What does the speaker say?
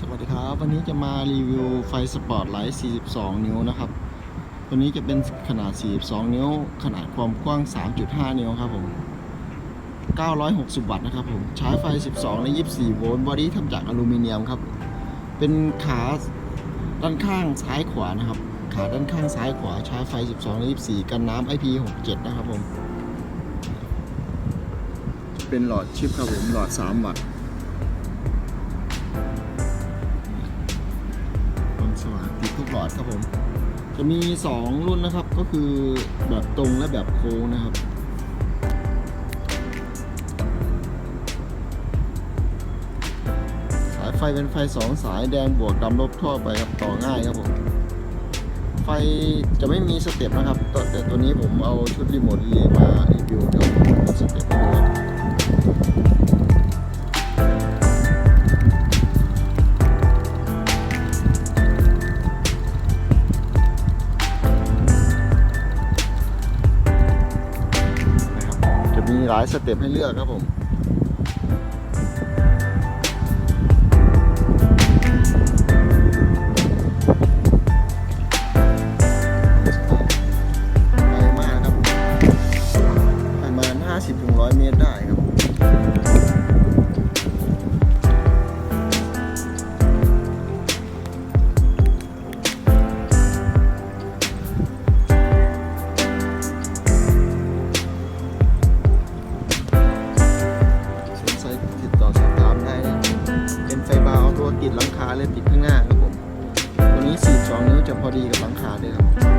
สวัสดีครับ วันนี้จะมารีวิวไฟสปอร์ตไลท์ 42 นิ้วนะครับ ตัวนี้จะเป็นขนาด 42 นิ้ว ขนาดความกว้าง 3.5 นิ้วครับผม 960 วัตต์นะครับผม ใช้ไฟ 12 และ 24 โวลต์บอดี้ทำจากอลูมิเนียมครับ เป็นขาด้านข้างซ้ายขวานะครับ ขาด้านข้างซ้ายขวาใช้ไฟ 12 และ 24 กันน้ำ IP67 นะครับผม เป็นหลอดชิปครับผม หลอด 3 วัตต์ ติดทุกหลอดครับผม จะมี 2 รุ่นนะครับ ก็คือแบบตรงและแบบโค้งนะครับ สายไฟเป็นไฟ 2 สายแดงบวกดำลบทั่วไปครับต่อง่ายครับผม ไฟจะไม่มีสเต็ปนะครับ แต่ตัวนี้ผมเอาชุดรีโมทรีเลย์มารีวิวเดี๋ยวผมมีสเต็ปให้ดู มีหลายสเต็ปให้เลือกครับผมไปมากครับประมาณ 50-100 เมตรได้ครับ ติดหลังคาเลยติดข้างหน้าครับผมตัวนี้ 42 นิ้วจะพอดีกับหลังคาเลยครับ